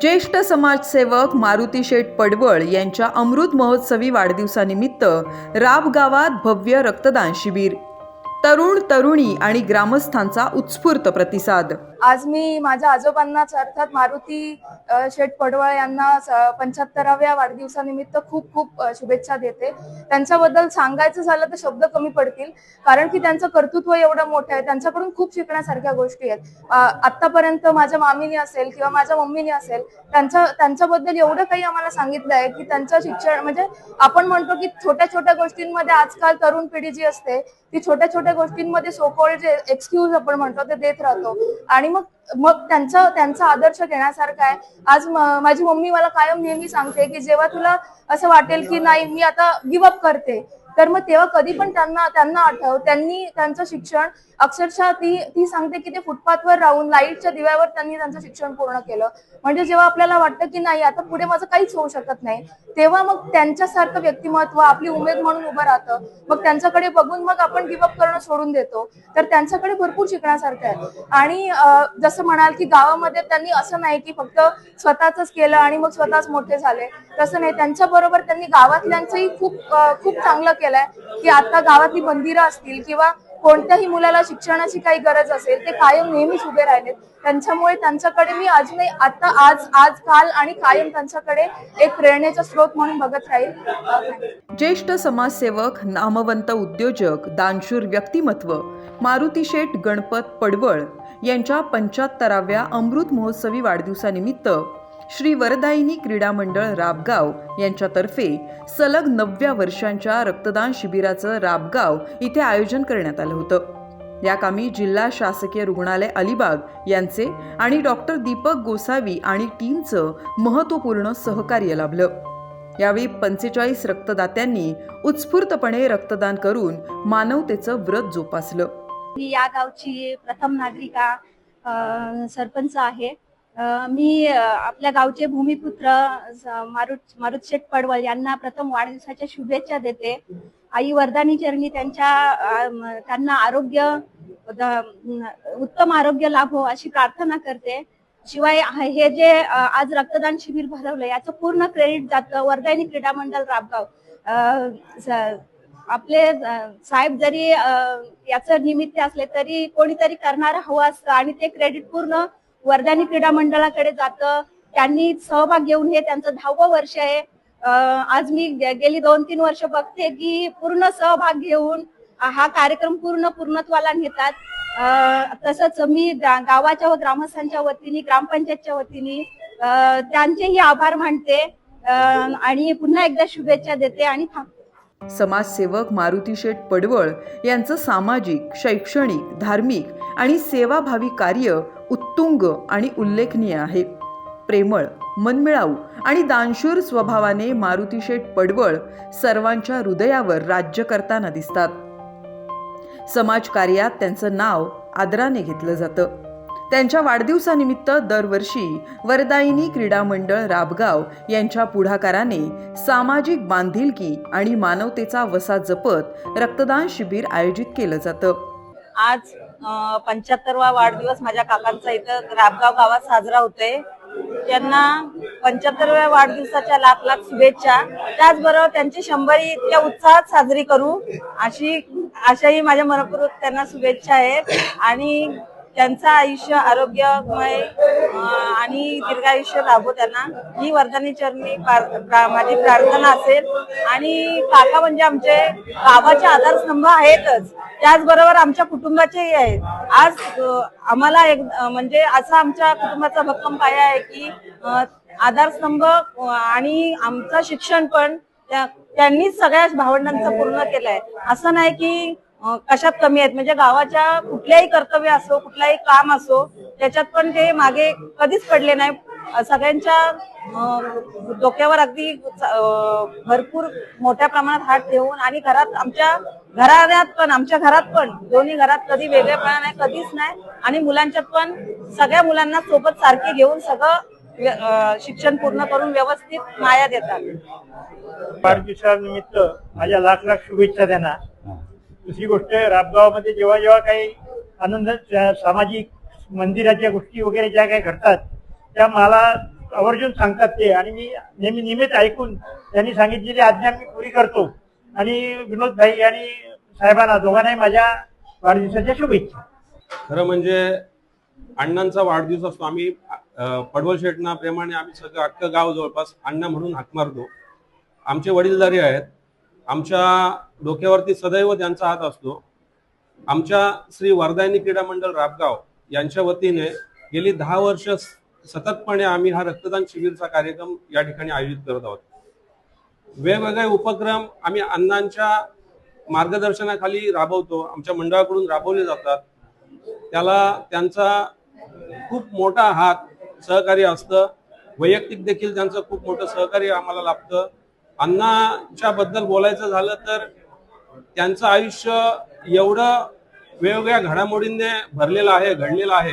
ज्येष्ठ समाजसेवक मारुती शेठ पडवळ यांच्या अमृत महोत्सवी वाढदिवसानिमित्त राब गावात भव्य रक्तदान शिबिर. तरुण तरुणी आणि ग्रामस्थांचा उत्स्फूर्त प्रतिसाद. आज मी माझ्या आजोबांनाच अर्थात मारुती शेठ पडवळ यांना पंच्याहत्तराव्या वाढदिवसानिमित्त खूप खूप शुभेच्छा देते. त्यांच्याबद्दल सांगायचं झालं तर शब्द कमी पडतील. कारण की त्यांचं कर्तृत्व एवढं मोठं आहे. त्यांच्याकडून खूप शिकण्यासारख्या गोष्टी आहेत. आतापर्यंत माझ्या मामीने असेल किंवा माझ्या मम्मीने असेल त्यांच्या त्यांच्याबद्दल एवढं काही आम्हाला सांगितलं आहे की त्यांचं शिक्षण म्हणजे आपण म्हणतो की छोट्या छोट्या गोष्टींमध्ये आजकाल तरुण पिढी जी असते ती छोट्या छोट्या गोष्टींमध्ये सोकोळ जे एक्सक्यूज आपण म्हणतो ते देत राहतो. आणि मग मग त्यांचा त्यांचा आदर्श घेण्यासारखा आहे. आज माझी मम्मी मला कायम नेहमी सांगते की जेव्हा तुला असं वाटेल की नाही मी आता गिवअप करते. तर मग तेव्हा कधी पण त्यांना त्यांना आठव त्यांनी त्यांचं शिक्षण अक्षरशः ती ती सांगते की ते फुटपाथवर राहून लाईटच्या दिव्यावर त्यांनी त्यांचं शिक्षण पूर्ण केलं. म्हणजे जेव्हा आपल्याला वाटतं की नाही आता पुढे माझं काहीच होऊ शकत नाही तेव्हा मग त्यांच्यासारखं व्यक्तिमत्व आपली उमेद म्हणून उभं राहतं. मग त्यांच्याकडे बघून मग आपण गिवअप करणं सोडून देतो. तर त्यांच्याकडे भरपूर शिकण्यासारखं आहे. आणि जसं म्हणाल की गावामध्ये त्यांनी असं नाही की फक्त स्वतःच केलं आणि मग स्वतःच मोठे झाले. तसं नाही त्यांच्या बरोबर त्यांनी गावातल्यांचंही खूप खूप चांगलं केलाय की आता गावातली मंदिरं असतील किंवा कोणत्याही मुलाला शिक्षणाची काही गरज असेल ते कायम नेहमीच उभे राहिलेत. त्यांच्यामुळे त्यांच्याकडे मी अजूनही आता आज आज काल आणि कायम त्यांच्याकडे एक प्रेरणेचा स्रोत म्हणून बघत राहील. ज्येष्ठ समाजसेवक नामवंत उद्योजक दानशूर व्यक्तिमत्व मारुती शेठ गणपत पडवळ यांच्या पंच्याहत्तराव्या अमृत महोत्सवी वाढदिवसानिमित्त श्री वरदायिनी क्रीडा मंडळ राबगाव यांच्यातर्फे सलग नवव्या वर्षांच्या रक्तदान शिबिराचं राबगाव इथे आयोजन करण्यात आलं होतं. या कामी जिल्हा शासकीय रुग्णालय अलिबाग यांचे आणि डॉक्टर दीपक गोसावी आणि टीमचं महत्त्वपूर्ण सहकार्य लाभलं. यावेळी पंचेचाळीस रक्तदात्यांनी उत्स्फूर्तपणे रक्तदान करून मानवतेचं व्रत जोपासलं. मी या गावची प्रथम नागरिका सरपंच आहे. मी आपल्या गावचे भूमिपुत्र स- मारुत मारुतशेठ पडवळ यांना प्रथम वाढदिवसाच्या शुभेच्छा देते. आई वरदानी चरणी त्यांच्या त्यांना आरोग्य उत्तम आरोग्य लाभो हो अशी प्रार्थना करते. शिवाय हे जे आज रक्तदान शिबिर भरवलं याचं पूर्ण क्रेडिट जातं वरदायनी क्रीडा मंडळ राबगाव. आपले साहेब जरी याचं निमित्त असले तरी कोणीतरी करणारं हवं असतं आणि ते क्रेडिट पूर्ण वर्धानी क्रीडा मंडळाकडे जातं. त्यांनी सहभाग घेऊन हे त्यांचं दहावं वर्ष आहे. आज मी गेली दोन तीन वर्ष बघते की पूर्ण सहभाग घेऊन हा कार्यक्रम पूर्ण पूर्णत्वाला नेतात. तसंच मी गावाच्या व ग्रामस्थांच्या वतीने ग्रामपंचायतच्या वतीने त्यांचेही आभार मानते. आणि पुन्हा एकदा शुभेच्छा देते आणि थांबते. समाजसेवक मारुती शेठ पडवळ यांचं सामाजिक शैक्षणिक धार्मिक आणि सेवाभावी कार्य उत्तुंग आणि उल्लेखनीय आहे. प्रेमळ मनमिळाऊ आणि दानशूर स्वभावाने मारुती शेठ पडवळ सर्वांच्या हृदयावर राज्य करताना दिसतात. समाजकार्यात त्यांचं नाव आदराने घेतलं जातं. त्यांच्या वाढदिवसानिमित्त दरवर्षी वरदायिनी क्रीडा मंडळ राबगाव यांच्या पुढाकाराने सामाजिक बांधिलकी आणि मानवतेचा वसा जपत रक्तदान शिबिर आयोजित केलं जातं. आज पंच्याहत्तरवा वाढदिवस माझ्या काकांचा इथं राबगाव गावात साजरा होतोय. त्यांना पंच्याहत्तरव्या वाढदिवसाच्या लाख लाख शुभेच्छा. त्याचबरोबर त्यांची शंभरी इतक्या उत्साहात साजरी करू अशी अशाही माझ्या मनपूर्वक त्यांना शुभेच्छा आहेत. आणि त्यांचं आयुष्य आरोग्यमय आणि दीर्घायुष्य लाभो त्यांना. ही वर्धानी चरणी प्रा- माझी प्रार्थना असेल. आणि काका म्हणजे आमचे गावाचे आधारस्तंभ आहेतच. त्याचबरोबर आमच्या कुटुंबाचेही आहेत. आज आम्हाला एक म्हणजे असा आमच्या कुटुंबाचा भक्कम पाया आहे की आधारस्तंभ आणि आमचं शिक्षण पण त्या- त्यांनीच सगळ्या भावंडांचं पूर्ण केलंय. असं नाही की कशात कमी आहेत? म्हणजे गावाच्या कुठल्याही कर्तव्य असो कुठलाही काम असो त्याच्यात पण ते मागे कधीच पडले नाही. सगळ्यांच्या डोक्यावर अगदी भरपूर मोठ्या प्रमाणात हात ठेवून आणि घरात आमच्या घरात पण आमच्या घरात पण दोन्ही घरात कधी वेगळेपणा नाही कधीच नाही. आणि मुलांच्यात पण सगळ्या मुलांना सोबत सारखे घेऊन सगळं शिक्षण पूर्ण करून व्यवस्थित माया देतात. वाढदिवसानिमित्त माझ्या लाख लाख शुभेच्छा देणार. दुसरी गोष्ट राबगावामध्ये जेव्हा जेव्हा काही आनंद सामाजिक मंदिराच्या गोष्टी वगैरे ज्या काही घडतात त्या मला आवर्जून सांगतात ते. आणि मी नेहमी नियमित ऐकून त्यांनी सांगितलेली आज्ञा मी पुरी करतो. आणि विनोद भाई आणि साहेबांना दोघांनाही माझ्या वाढदिवसाच्या शुभेच्छा. खरं म्हणजे अण्णांचा वाढदिवस असतो. आम्ही पडवल शेटना प्रेमाने आम्ही सगळं अख्खं गाव जवळपास अण्णा म्हणून हाक मारतो. आमचे वडीलधारी आहेत. आमच्या डोक्यावरती सदैव त्यांचा हात असतो. आमच्या श्री वरदायनी क्रीडा मंडळ राबगाव यांच्या वतीने गेली दहा वर्ष सततपणे आम्ही हा रक्तदान शिबिरचा कार्यक्रम या ठिकाणी आयोजित करत आहोत. वेगवेगळे उपक्रम आम्ही अण्णांच्या मार्गदर्शनाखाली राबवतो. आमच्या मंडळाकडून राबवले जातात. त्याला त्यांचा खूप मोठा हात सहकार्य असतं. वैयक्तिक देखील त्यांचं खूप मोठं सहकार्य आम्हाला लाभतं. अण्णाच्या बद्दल बोलायचं झालं तर त्यांचं आयुष्य एवढं वेगवेगळ्या घडामोडींनी भरलेलं आहे घडलेलं आहे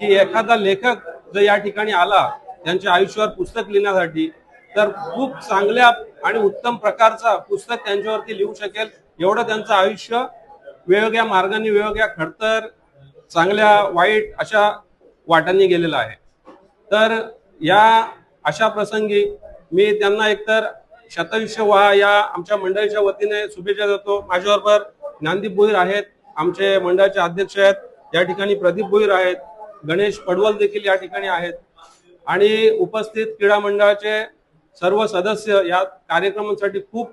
की एखादा लेखक जर या ठिकाणी आला त्यांच्या आयुष्यावर पुस्तक लिहिण्यासाठी तर खूप चांगल्या आणि उत्तम प्रकारचा पुस्तक त्यांच्यावरती लिहू शकेल. एवढं त्यांचं आयुष्य वेगवेगळ्या मार्गाने वेगवेगळ्या खडतर चांगल्या वाईट अशा वाटांनी गेलेलं आहे. तर या अशा प्रसंगी मी त्यांना एकतर शतायुष्य व्हा या आमच्या मंडळीच्या वतीने शुभेच्छा देतो. माझ्याबरोबर ज्ञानदीप भोईर आहेत आमचे मंडळाचे अध्यक्ष आहेत या ठिकाणी प्रदीप भोईर आहेत गणेश पडवल देखील या ठिकाणी आहेत आणि उपस्थित क्रीडा मंडळाचे सर्व सदस्य या कार्यक्रमांसाठी खूप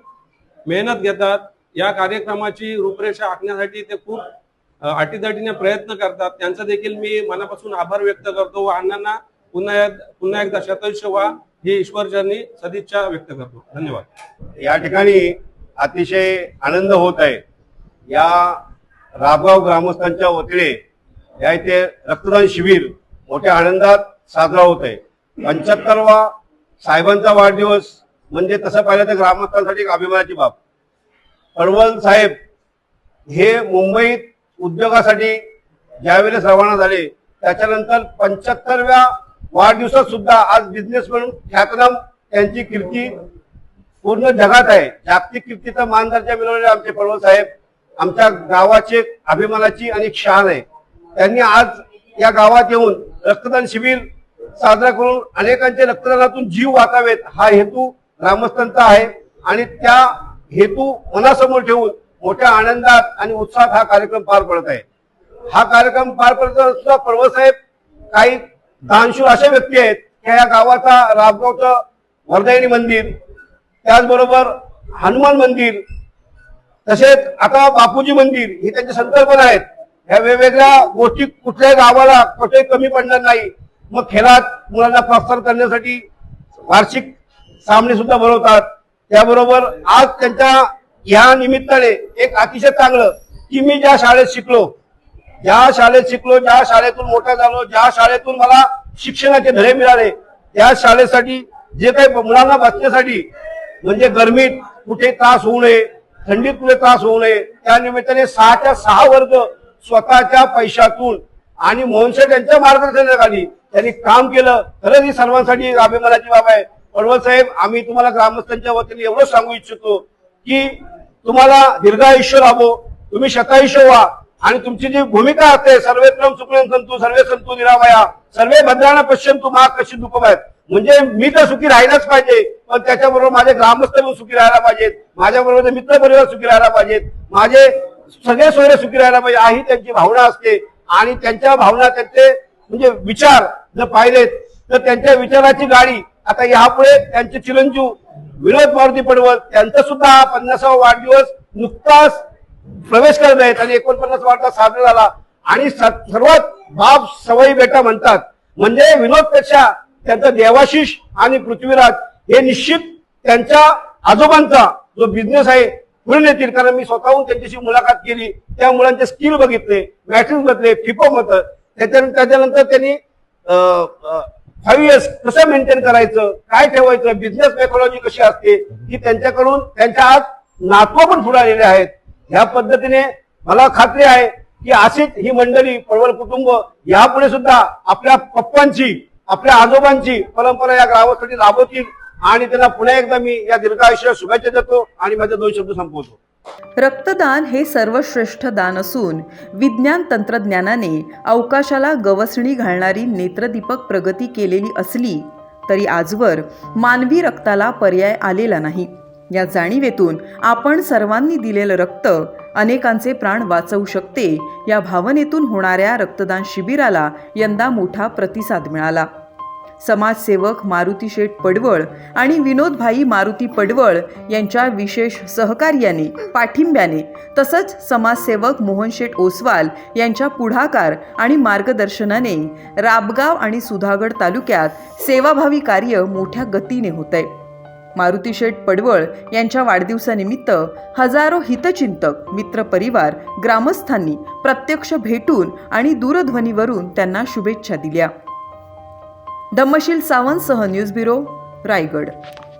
मेहनत घेतात. या कार्यक्रमाची रूपरेषा आखण्यासाठी ते खूप अ, अटीतटीने प्रयत्न करतात. त्यांचा देखील मी मनापासून आभार व्यक्त करतो व अण्णांना पुन्हा पुन्हा एकदा शतायुष्य व्हा. ही ईश्वरचरणी सदिच्छा व्यक्त करतो. धन्यवाद. या ठिकाणी अतिशय आनंद होत आहे. या राबगाव ग्रामस्थांच्या वतीने या इथे रक्तदान शिबिर मोठ्या आनंदात साजरा होत आहे. पंच्याहत्तरवा साहेबांचा वाढदिवस म्हणजे तसं पाहिलं तर ग्रामस्थांसाठी एक अभिमानाची बाब. अडवल साहेब हे मुंबईत उद्योगासाठी ज्यावेळेस रवाना झाले त्याच्यानंतर पंच्याहत्तरव्या वाढदिवसात सुद्धा आज बिझनेस म्हणून ख्यातनाम त्यांची कीर्ती पूर्ण जगात आहे. जागतिक कीर्तीचा मान दर्जा मिळवलेले आमचे पडवळ साहेब आमच्या गावाचे अभिमानाची आणि शान आहे. त्यांनी आज या गावात येऊन रक्तदान शिबिर साजरा करून अनेकांचे रक्तदानातून जीव वाचावेत हा हेतू ग्रामस्थांचा आहे. आणि त्या हेतू मनासमोर ठेवून मोठ्या आनंदात आणि उत्साहात हा कार्यक्रम पार पडत आहे. हा कार्यक्रम पार पडत असताना पडवळ साहेब काही दानशूर अशा व्यक्ती आहेत की या गावाचा राबगावचं वर्धायनी मंदिर त्याचबरोबर हनुमान मंदिर तसेच आता बापूजी मंदिर ही त्यांची संकल्पना आहेत. ह्या वेगवेगळ्या गोष्टी कुठल्याही गावाला कुठेही कमी पडणार नाही. मग खेळात मुलांना प्रोत्साहन करण्यासाठी वार्षिक सामने सुद्धा भरवतात. त्याबरोबर आज त्यांच्या या निमित्ताने एक अतिशय चांगलं की मी ज्या शाळेत शिकलो ज्या शाळेत शिकलो ज्या शाळेतून मोठा झालो ज्या शाळेतून मला शिक्षणाचे धडे मिळाले त्या शाळेसाठी जे काही मुलांना बसण्यासाठी म्हणजे गरमीत कुठे त्रास होऊ नये थंडीत कुठे त्रास होऊ नये त्या निमित्ताने सहाच्या सहा वर्ग स्वतःच्या पैशातून आणि मोहनशेठ यांच्या मार्गदर्शनाखाली त्यांनी काम केलं. खरंच ही सर्वांसाठी अभिमानाची बाब आहे. पडवळ साहेब आम्ही तुम्हाला ग्रामस्थांच्या वतीने एवढं सांगू इच्छितो की तुम्हाला दीर्घायुष्य लाभो तुम्ही शतायुष्य व्हा. आणि तुमची जी भूमिका असते सर्वे क्रम सुकृन संतू सर्वे संतू निरामया सर्वे भद्राना पश्चिम महा कशी दुःखमायत. म्हणजे मी तर सुखी राहिलाच पाहिजे पण त्याच्याबरोबर माझे ग्रामस्थ पण सुखी राहायला पाहिजेत माझ्याबरोबर मित्र परिवार सुखी राहायला पाहिजेत माझे सगळे सोयरे सुखी राहायला पाहिजे ही त्यांची भावना असते. आणि त्यांच्या भावना त्यांचे म्हणजे विचार जर पाहिलेत तर त्यांच्या विचाराची गाडी आता यापुढे त्यांचे चिरंजीव विनोद मारुती पडवत त्यांचा सुद्धा हा पन्नासावा वाढदिवस नुकताच प्रवेश करत आहेत आणि एकोणपन्नास वाटा साजरा झाला. आणि स- सर्वात बाप सवयी बेटा म्हणतात. म्हणजे विनोदपेक्षा त्यांचा देवाशिष आणि पृथ्वीराज हे निश्चित त्यांच्या आजोबांचा जो बिझनेस आहे पुढे नेतील. कारण मी स्वतःहून त्यांच्याशी मुलाखत केली. त्या मुलांचे स्किल बघितले मॅट्रिक्स बघितले फिपो मत त्याच्यानंतर त्याच्यानंतर त्यांनी फाईव्ह इयर्स कसं मेंटेन करायचं काय ठेवायचं बिझनेस मेथॉलॉजी कशी असते ही त्यांच्याकडून त्यांच्या आज नातवं पण पुढे आलेले आहेत. ह्या पद्धतीने मला खात्री आहे की अशीच ही मंडळी पळवळ कुटुंब यापुढे सुद्धा आपल्या पप्पांची आपल्या आजोबांची परंपरा या गावासाठी राबवतील आणि त्यांना पुन्हा एकदा मी या दीर्घायुष्याला शुभेच्छा देतो आणि माझे दोन शब्द संपवतो. रक्तदान हे सर्वश्रेष्ठ दान असून विज्ञान तंत्रज्ञानाने अवकाशाला गवसणी घालणारी नेत्रदीपक प्रगती केलेली असली तरी आजवर मानवी रक्ताला पर्याय आलेला नाही. या जाणीवेतून आपण सर्वांनी दिलेलं रक्त अनेकांचे प्राण वाचवू शकते. या भावनेतून होणाऱ्या रक्तदान शिबिराला यंदा मोठा प्रतिसाद मिळाला. समाजसेवक मारुती शेठ पडवळ आणि विनोदभाई मारुती पडवळ यांच्या विशेष सहकार्याने पाठिंब्याने तसंच समाजसेवक मोहन शेठ ओसवाल यांच्या पुढाकार आणि मार्गदर्शनाने राबगाव आणि सुधागड तालुक्यात सेवाभावी कार्य मोठ्या गतीने होत आहे मारुती शेठ पडवळ यांच्या वाढदिवसानिमित्त हजारो हितचिंतक मित्रपरिवार ग्रामस्थांनी प्रत्यक्ष भेटून आणि दूरध्वनीवरून त्यांना शुभेच्छा दिल्या. धम्मशील सावंतसह न्यूज ब्युरो रायगड.